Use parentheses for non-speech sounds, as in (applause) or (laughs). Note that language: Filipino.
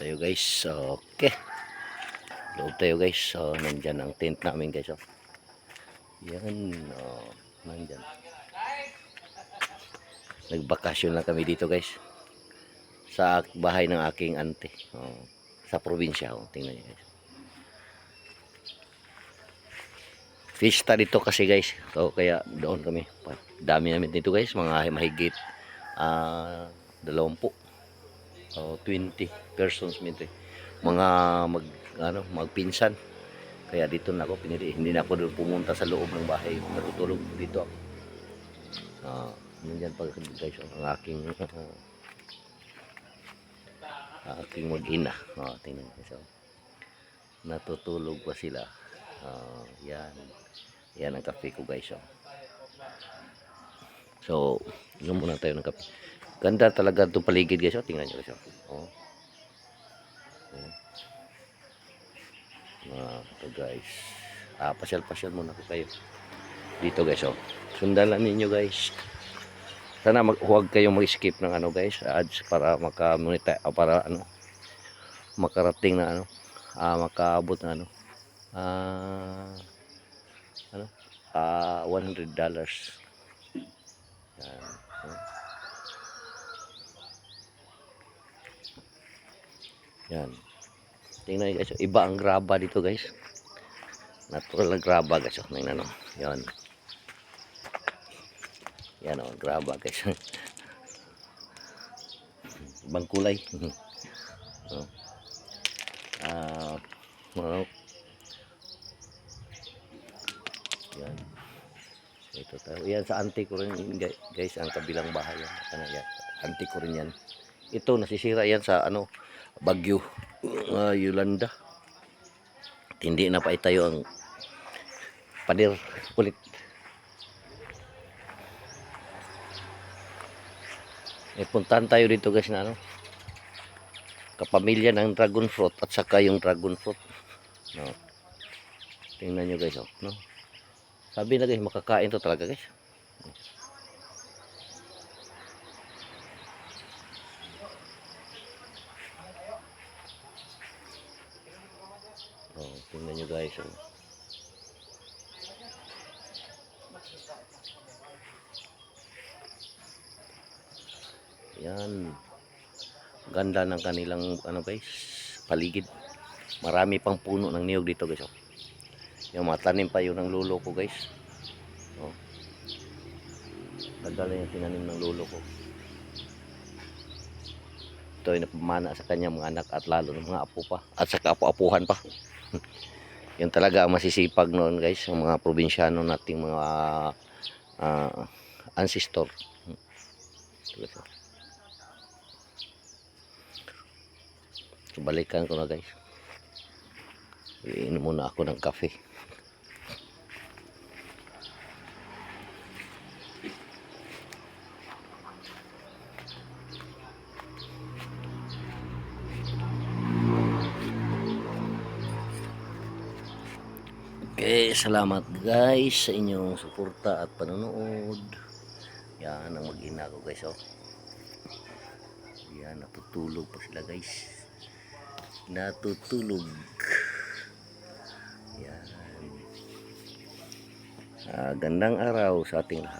tayo guys. Okay. Loob tayo guys. So, nandyan ang tent namin guys. Oh. Yan. Oh, nandyan. Nagbakasyon lang kami dito guys. Sa bahay ng aking ante. Oh, sa probinsya. Oh. Tingnan nyo guys. Fiesta dito kasi guys. So, kaya doon kami. Dami namin dito guys. Mga mahigit ah dalawampu o 20 persons minto. Mga mag ano magpinsan. Kaya dito na ako pinili hindi na ako doon pumunta sa loob ng bahay. Natutulog dito. Ako ah nandiyan pag guys ang aking ah, aking mag-ina. Oh, tingnan niyo so natutulog pa sila. Ah yan. Yan ang kape ko guys oh. So, inom muna tayo ng kape. Ganda talaga itong paligid guys. Oh. Tingnan nyo guys. Ayan. Mga ito guys. Ah, pasyal-pasyal muna ko kayo. Dito guys. Oh. Sundan lang ninyo guys. Sana mag huwag kayong mag-skip ng ano guys. Ads para maka-monetize. ah, para ano. Makarating na ano. Ah, makaabot na ano. Ah, ano. Ah, 100 Yan. Tingnan nyo guys. Iba ang graba dito guys. Natural na graba guys. Oh, tingnan nyo. Yan. Yan o. Graba guys. (laughs) Ibang kulay. (laughs) oh. Ah, ano? Yan. Ito tayo. Yan sa auntie ko rin gu- guys ang kabilang bahay yan. Ano yan? Auntie ko rin yan. Ito nasisira yan sa ano Bagyo uh, Yolanda. Hindi na pa itayo ang pader ulit. Eh, puntahan tayo dito guys na ano kapamilya ng dragon fruit at saka yung dragon fruit. No. Tingnan nyo guys, oh, no. Sabi na guys, makakain to talaga guys. Oh, tingnan nyo guys. Oh. Yan. Ganda ng kanilang ano guys, paligid. Marami pang puno ng niyog dito guys. Oh. Yung mga tanim pa yun ng lulo ko guys. Oh. Ganda lang yung tinanim ng lulo ko. Ito ay napamana sa kanya mga anak at lalo ng mga apo pa. At sa apo-apuhan pa. Yan talaga masisipag noon guys. Ang mga probinsyano nating mga ah, ancestor. So, balikan ko na guys. Iinom muna ako ng kafe. Okay, salamat guys sa inyong suporta at panonood. Yan ang mag-ina ko guys oh. Yan, natutulog pa sila guys. Natutulog. Yan. Ah, gandang araw sa ating lahat.